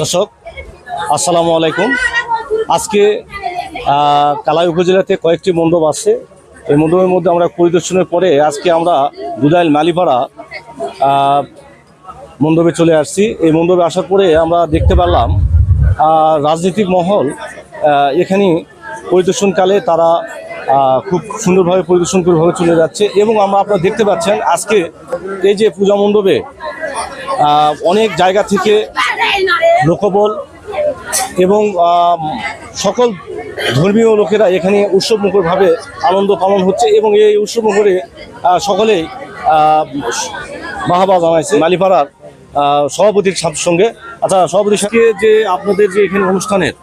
দর্শক, আসসালামু আলাইকুম। আজকে কালাই উপজেলাতে কয়েকটি মণ্ডপ আছে। এই মণ্ডপের মধ্যে আমরা পরিদর্শনের পরে আজকে আমরা দুদাইল মালিপাড়া মণ্ডপে চলে আসছি। এই মণ্ডপে আসার পরে আমরা দেখতে পারলাম রাজনৈতিক মহল এখানে পরিদর্শনকালে তারা খুব সুন্দরভাবে পরিদর্শন করে ভাবে চলে যাচ্ছে এবং আমরা আপনারা দেখতে পাচ্ছেন আজকে এই যে পূজা মণ্ডপে অনেক জায়গা থেকে লোকবল এবং সকল ধর্মীয় লোকেরা এখানে উৎসবমুখরভাবে আনন্দ পালন হচ্ছে এবং এই উৎসব মুখরে সকলেই বাহাবা জানাইছে। মালিপাড়ার সভাপতির সাথ- সঙ্গে। আচ্ছা সভাপতির সঙ্গে যে আপনাদের যে এখানে অনুষ্ঠানের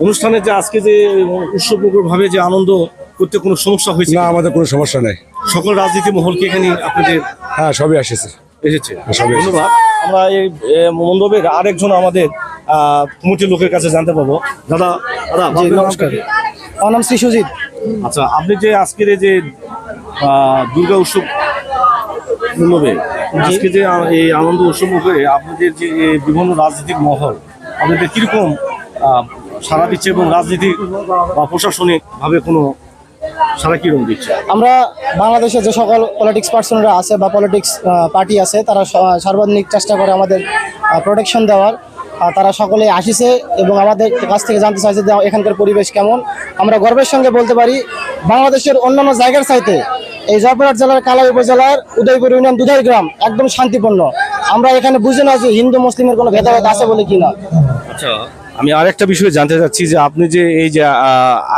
অনুষ্ঠানের যে আজকে যে উৎসব মুখরভাবে যে আনন্দ করতে কোনো সমস্যা হয়েছে না আমাদের কোনো সমস্যা নাই। সকল রাজনীতি মহলকে এখানে আপনাদের হ্যাঁ সবই আসেছে। এসেছে। এসেছে। ধন্যবাদ। আমরা এই মণ্ডপের আরেকজন আমাদের কমিটির লোকের কাছে জানতে পাবো দাদা দাদা নমস্কার। আমার নাম শ্রী সুজিত আচ্ছা আপনি যে আজকের এই যে দুর্গা উৎসব মণ্ডপে আজকে যে এই আনন্দ উৎসব করে আপনাদের যে বিভিন্ন রাজনৈতিক মহল আপনাদের কীরকম আহ, সারা দিচ্ছে এবং রাজনীতি বা প্রশাসনিকভাবে কোনো সারা কীরকম দিচ্ছে? আমরা বাংলাদেশে যে সকল পলিটিক্স পার্সনরা আছে বা পলিটিক্স পার্টি আছে তারা সর্বাধিক চেষ্টা করে আমাদের প্রোটেকশন দেওয়ার। তারা সকলে আসিছে এবং আমাদের কাছ থেকে জানতে চাইছে যে এখানকার পরিবেশ কেমন। আমরা গর্বের সঙ্গে বলতে পারি বাংলাদেশের অন্যান্য জায়গার চাইতে এই জয়পুরহাট জেলার কালাই উপজেলার উদয়পুর ইউনিয়ন দুধাই গ্রাম একদম শান্তিপূর্ণ। আমরা এখানে বুঝি না যে হিন্দু মুসলিমের কোনো ভেদাভেদ আছে বলে কিনা। আচ্ছা আমি আরেকটা বিষয়ে জানতে চাচ্ছি যে আপনি যে এই যে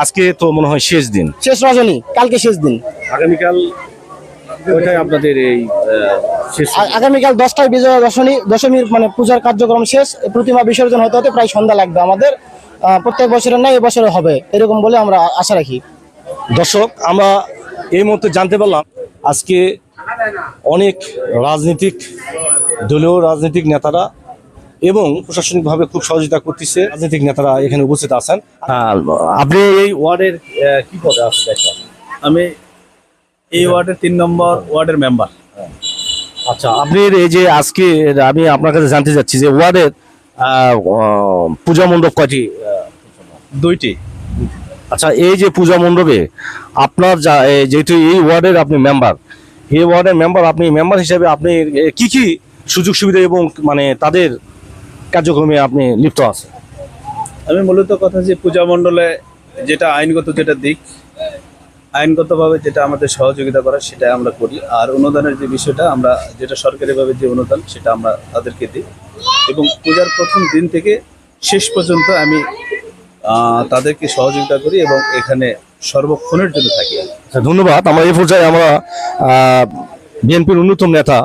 আজকে তো মনে হয় শেষ দিন। শেষ রজনী কালকে শেষ দিন। আগামীকাল ওইটাই আপনাদের এই আগামীকাল দশটায় বিজয়া দশমী দশমীর মানে পূজার কার্যক্রম শেষ প্রতিমা বিসর্জন হতে হতে প্রায় সন্ধ্যা লাগবে আমাদের। প্রত্যেক বছরের নাই এবছরে হবে এরকম বলে আমরা আশা রাখি। দর্শক আমরা এই মুহূর্তে জানতে পারলাম আজকে অনেক রাজনৈতিক দলীয় রাজনৈতিক নেতারা এবং প্রশাসনিকভাবে খুব সহযোগিতা করতেছে। রাজনৈতিক নেতারা এখানে উপস্থিত আছেন। আপনি এই ওয়ার্ডের কি পদে আছেন আমি এই ওয়ার্ডের তিন নম্বর ওয়ার্ডের মেম্বার আচ্ছা আপনি এই যে আজকে আমি আপনার কাছে জানতে চাচ্ছি যে ওয়ার্ডের পূজা মণ্ডপ কয়টি? দুইটি। আচ্ছা এই যে পূজা মণ্ডপে আপনার যেহেতু এই ওয়ার্ডের আপনি মেম্বার এই ওয়ার্ডের মেম্বার আপনি মেম্বার হিসেবে আপনি কি কি সুযোগ সুবিধা এবং মানে তাদের কার্যক্রমে আপনি লিপ্ত আছেন? আমি মূলত কথা যে পূজা মণ্ডলে যেটা আইনগত যেটা দিক আইনগতভাবে যেটা আমাদের সহযোগিতা করা সেটা আমরা করি। আর অনুদানের যে বিষয়টা আমরা যেটা সরকারিভাবে যে অনুদান সেটা আমরা তাদেরকে দিই। এবং পূজার প্রথম দিন থেকে শেষ পর্যন্ত আমি তাদেরকে সহযোগিতা করি এবং এখানে সর্বক্ষণের জন্য থাকি। আচ্ছা, ধন্যবাদ। আমরা এই পর্যায়ে আমরা বিএনপির অন্যতম নেতা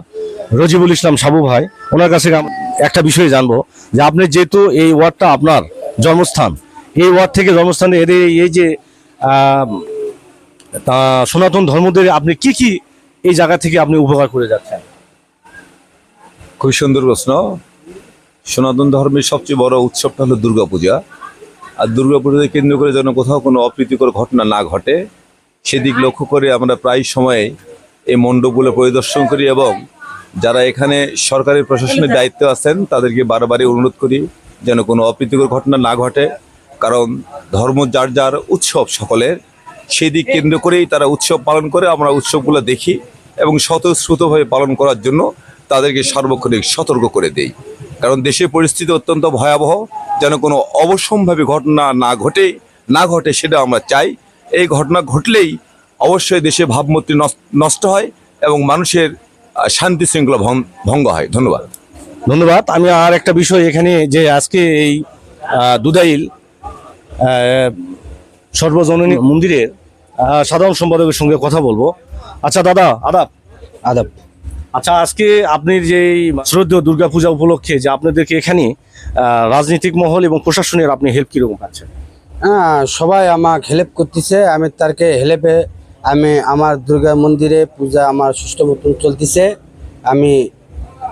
রজিবুল ইসলাম সাবু ভাই ওনার কাছে একটা বিষয় জানব, যে আপনি যেহেতু এই ওয়ার্ডটা আপনার জন্মস্থান, এই ওয়ার্ড থেকে জন্মস্থানে এদের এই যে সনাতন ধর্মদের আপনি কি কি এই জায়গা থেকে আপনি উপকার করে যাচ্ছেন? খুবই সুন্দর প্রশ্ন। সনাতন ধর্মের সবচেয়ে বড় উৎসবটা হলো দুর্গাপূজা। আর দুর্গাপূজাকে কেন্দ্র করে যেন কোথাও কোনো অপ্রীতিকর ঘটনা না ঘটে, সেদিক লক্ষ্য করে আমরা প্রায় সময়ে এই মণ্ডপগুলো পরিদর্শন করি এবং যারা এখানে সরকারি প্রশাসনের দায়িত্ব আছেন তাদেরকে বারবারই অনুরোধ করি যেন কোনো অপ্রীতিকর ঘটনা না ঘটে। কারণ ধর্ম যার যার উৎসব সকলের সেই দিক কেন্দ্র করেই তারা উৎসব পালন করে আমরা উৎসবগুলো দেখি এবং স্বতঃস্ফূর্তভাবে পালন করার জন্য তাদেরকে সার্বক্ষণিক সতর্ক করে দেই। কারণ দেশের পরিস্থিতি অত্যন্ত ভয়াবহ যেন কোনো অবশ্যম্ভাবী ঘটনা না ঘটে না ঘটে সেটা আমরা চাই। এই ঘটনা ঘটলেই অবশ্যই দেশে ভাবমূর্তি নষ্ট- হয় এবং মানুষের শান্তি শৃঙ্খলা ভঙ্গ হয়। ধন্যবাদ। ধন্যবাদ। আমি আর একটা বিষয় এখানে যে আজকে এই দুদাইল সর্বজননী মন্দিরের সাধারণ সম্পাদকের সঙ্গে কথা বলব। আচ্ছা দাদা আদাব আদাব। আচ্ছা আজকে আপনি যে এই শ্রদ্ধেয় দুর্গাপূজা উপলক্ষে যে আপনাদেরকে এখানে রাজনৈতিক মহল এবং প্রশাসনের আপনি হেল্প কীরকম পাচ্ছেন? হ্যাঁ সবাই আমাকে হেল্প করতেছে। আমি তারকে হেল্পে আমি আমার দুর্গা মন্দিরে পূজা আমার সুষ্ঠু মতন চলতেছে। আমি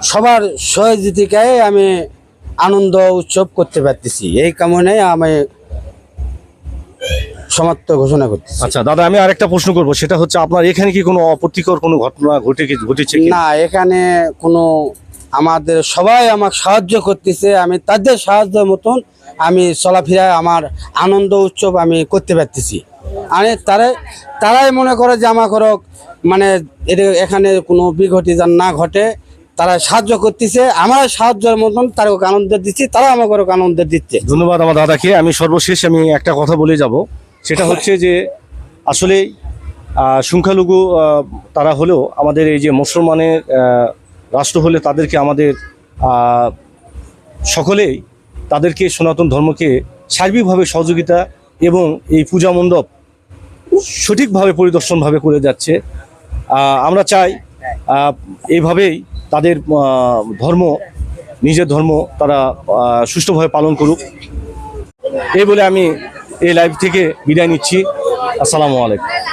সবার সহযোগিতায় আমি আনন্দ উৎসব করতে পারতেছি। এই কামনে আমি সমাপ্ত ঘোষণা করতেছি। আচ্ছা দাদা আমি আরেকটা প্রশ্ন করব। সেটা হচ্ছে আপনার এখানে কি কোনো অপ্রীতিকর কোনো ঘটনা ঘটে ঘটেছে না এখানে কোনো আমাদের সবাই আমাকে সাহায্য করতেছে। আমি তাদের সাহায্য মতন আমি চলাফেরায় আমার আনন্দ উৎসব আমি করতে পারতেছি। মানে তারা, তারাই মনে করে যে আমার করক মানে এখানে কোনো বিঘটি যেন না ঘটে, তারা সাহায্য করতেছে, আমার সাহায্যের মতন তারা আনন্দ দিচ্ছে তারা আমার করক আনন্দ দিচ্ছে। ধন্যবাদ আমার দাদাকে, আমি সর্বশেষ আমি একটা কথা বলে যাব। সেটা হচ্ছে যে, আসলে সংখ্যালঘু তারা হলেও আমাদের এই যে মুসলমানের রাষ্ট্র হলে তাদেরকে আমাদের সকলেই তাদেরকে সনাতন ধর্মকে সার্বিকভাবে সহযোগিতা এবং এই পূজা মণ্ডপ সঠিকভাবে পরিদর্শনভাবে করে যাচ্ছে। আমরা চাই এইভাবেই তাদের ধর্ম, নিজের ধর্ম তারা সুষ্ঠুভাবে পালন করুক। এই বলে আমি এই লাইভ থেকে বিদায় নিচ্ছি। আসসালামু আলাইকুম।